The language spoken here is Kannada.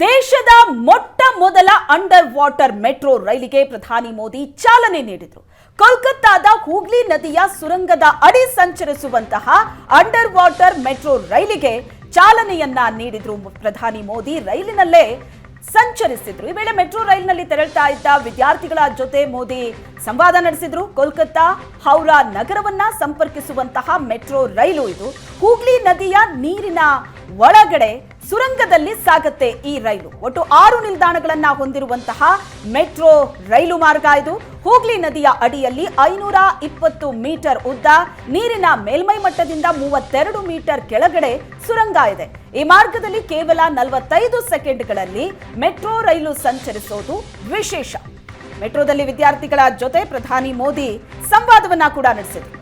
ದೇಶದ ಮೊಟ್ಟ ಮೊದಲ ಅಂಡರ್ ವಾಟರ್ ಮೆಟ್ರೋ ರೈಲಿಗೆ ಪ್ರಧಾನಿ ಮೋದಿ ಚಾಲನೆ ನೀಡಿದರು. ಕೋಲ್ಕತ್ತಾದ ಹೂಗ್ಲಿ ನದಿಯ ಸುರಂಗದ ಅಡಿ ಸಂಚರಿಸುವಂತಹ ಅಂಡರ್ ವಾಟರ್ ಮೆಟ್ರೋ ರೈಲಿಗೆ ಚಾಲನೆಯನ್ನ ನೀಡಿದ್ರು ಪ್ರಧಾನಿ ಮೋದಿ. ರೈಲಿನಲ್ಲೇ ಸಂಚರಿಸಿದ್ರು. ಈ ವೇಳೆ ಮೆಟ್ರೋ ರೈಲಿನಲ್ಲಿ ತೆರಳ್ತಾ ಇದ್ದ ವಿದ್ಯಾರ್ಥಿಗಳ ಜೊತೆ ಮೋದಿ ಸಂವಾದ ನಡೆಸಿದ್ರು. ಕೋಲ್ಕತ್ತಾ, ಹೌರಾ ನಗರವನ್ನ ಸಂಪರ್ಕಿಸುವಂತಹ ಮೆಟ್ರೋ ರೈಲು ಇದು. ಹೂಗ್ಲಿ ನದಿಯ ನೀರಿನ ಒಳಗಡೆ ಸುರಂಗದಲ್ಲಿ ಸಾಗತ್ತೆ ಈ ರೈಲು. ಒಟ್ಟು ಆರು ನಿಲ್ದಾಣಗಳನ್ನ ಹೊಂದಿರುವಂತಹ ಮೆಟ್ರೋ ರೈಲು ಮಾರ್ಗ ಇದು. ಹೂಗ್ಲಿ ನದಿಯ ಅಡಿಯಲ್ಲಿ ಐನೂರ ಇಪ್ಪತ್ತು ಮೀಟರ್ ಉದ್ದ ನೀರಿನ ಮೇಲ್ಮೈ ಮಟ್ಟದಿಂದ ಮೂವತ್ತೆರಡು ಮೀಟರ್ ಕೆಳಗಡೆ ಸುರಂಗ ಇದೆ. ಈ ಮಾರ್ಗದಲ್ಲಿ ಕೇವಲ ನಲವತ್ತೈದು ಸೆಕೆಂಡ್ಗಳಲ್ಲಿ ಮೆಟ್ರೋ ರೈಲು ಸಂಚರಿಸೋದು ವಿಶೇಷ. ಮೆಟ್ರೋದಲ್ಲಿ ವಿದ್ಯಾರ್ಥಿಗಳ ಜೊತೆ ಪ್ರಧಾನಿ ಮೋದಿ ಸಂವಾದವನ್ನ ಕೂಡ ನಡೆಸಿದರು.